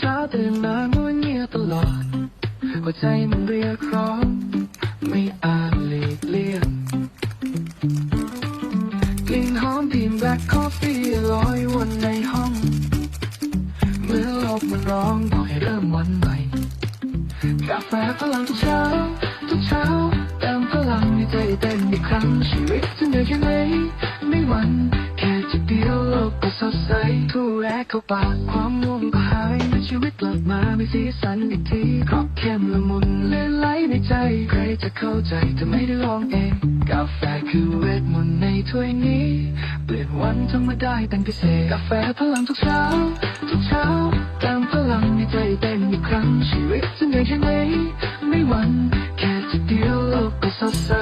เช้าตื่นมางัวเงียตลอดหัวใจมันเรียกร้อง ไม่อาจหลีกเลี่ยงกลิ่นหอมพิมแบล็คคอฟฟี่ลอยวนในห้องเมื่อโลกมันร้องบอกให้เริ่มวันใหม่กาแฟพลังทุกเช้า ทุกเช้าเติมพลังในใจเต้นอีกครั้งชีวิตจะเหนื่อยแค่ไหนไม่หวันแค่จิบเดียวโลกก็สดใสทูแรกเข้าปากความง่วงก็ ชีวิตกลับมามีสีสันอีกทีครอบเข้มละมุนเลื่อนไหลในใจ ใครจะเข้าใจถ้าไม่ได้ลองเอง กาแฟคือเวทมนต์ในถ้วยนี้ เปลี่ยนวันธรรมดาให้เป็นพิเศษ กาแฟพลังทุกเช้า ทุกเช้าเติมพลังในใจเต้นอีกครั้งชีวิตจะเหนื่อยแค่ไหนไม่หวั่นแค่จิบเดียวโลกก็สดใส